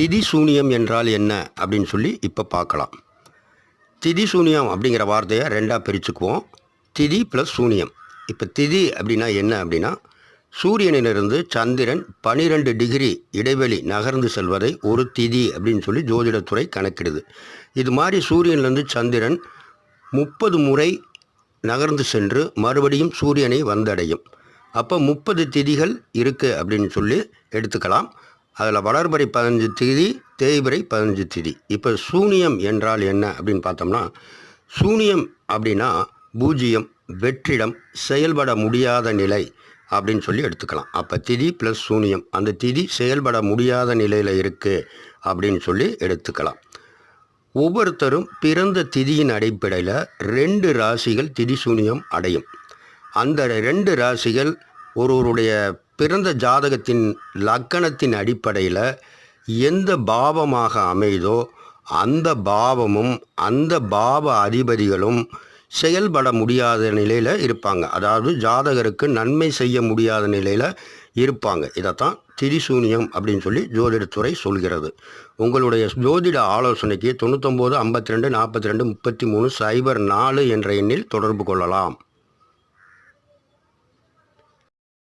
திதி சூனியம் என்றால் என்ன அப்படின்னு சொல்லி இப்போ பார்க்கலாம். திதி சூனியம் அப்படிங்கிற வார்த்தையை ரெண்டாக பிரிச்சுக்குவோம். திதி ப்ளஸ் சூனியம். இப்போ திதி அப்படின்னா என்ன அப்படின்னா சூரியனிலிருந்து சந்திரன் பனிரெண்டு டிகிரி இடைவெளி நகர்ந்து செல்வதை ஒரு திதி அப்படின்னு சொல்லி ஜோதிடத்துறை கணக்கிடுது. இது மாதிரி சூரியனிலிருந்து சந்திரன் முப்பது முறை நகர்ந்து சென்று மறுபடியும் சூரியனை வந்தடையும். அப்போ முப்பது திதிகள் இருக்குது அப்படின்னு சொல்லி எடுத்துக்கலாம். அதில் வளர்பறை பதினஞ்சு திதி தேய்பிறை பதினஞ்சு திதி. இப்போ சூனியம் என்றால் என்ன அப்படின்னு பார்த்தோம்னா சூனியம் அப்படின்னா பூஜ்ஜியம் வெற்றிடம் செயல்பட முடியாத நிலை அப்படின்னு சொல்லி எடுத்துக்கலாம். அப்போ திதி ப்ளஸ் சூனியம். அந்த திதி செயல்பட முடியாத நிலையில் இருக்குது அப்படின்னு சொல்லி எடுத்துக்கலாம். ஒவ்வொருத்தரும் பிறந்த திதியின் அடிப்படையில் ரெண்டு ராசிகள் திதி சூனியம் அடையும். அந்த ரெண்டு ராசிகள் ஒருவருடைய பிறந்த ஜாதகத்தின் லக்கணத்தின் அடிப்படையில் எந்த பாவமாக அமைதோ அந்த பாவமும் அந்த பாவ அதிபதிகளும் செயல்பட முடியாத நிலையில் இருப்பாங்க. அதாவது ஜாதகருக்கு நன்மை செய்ய முடியாத நிலையில் இருப்பாங்க. இதைத்தான் திரிசூனியம் அப்படின்னு சொல்லி ஜோதிடத்துறை சொல்கிறது. உங்களுடைய ஜோதிட ஆலோசனைக்கு தொண்ணூத்தொம்பது ஐம்பத்தி ரெண்டு நாற்பத்தி ரெண்டு முப்பத்தி மூணு சைபர் நாலு என்ற எண்ணில் தொடர்பு கொள்ளலாம்.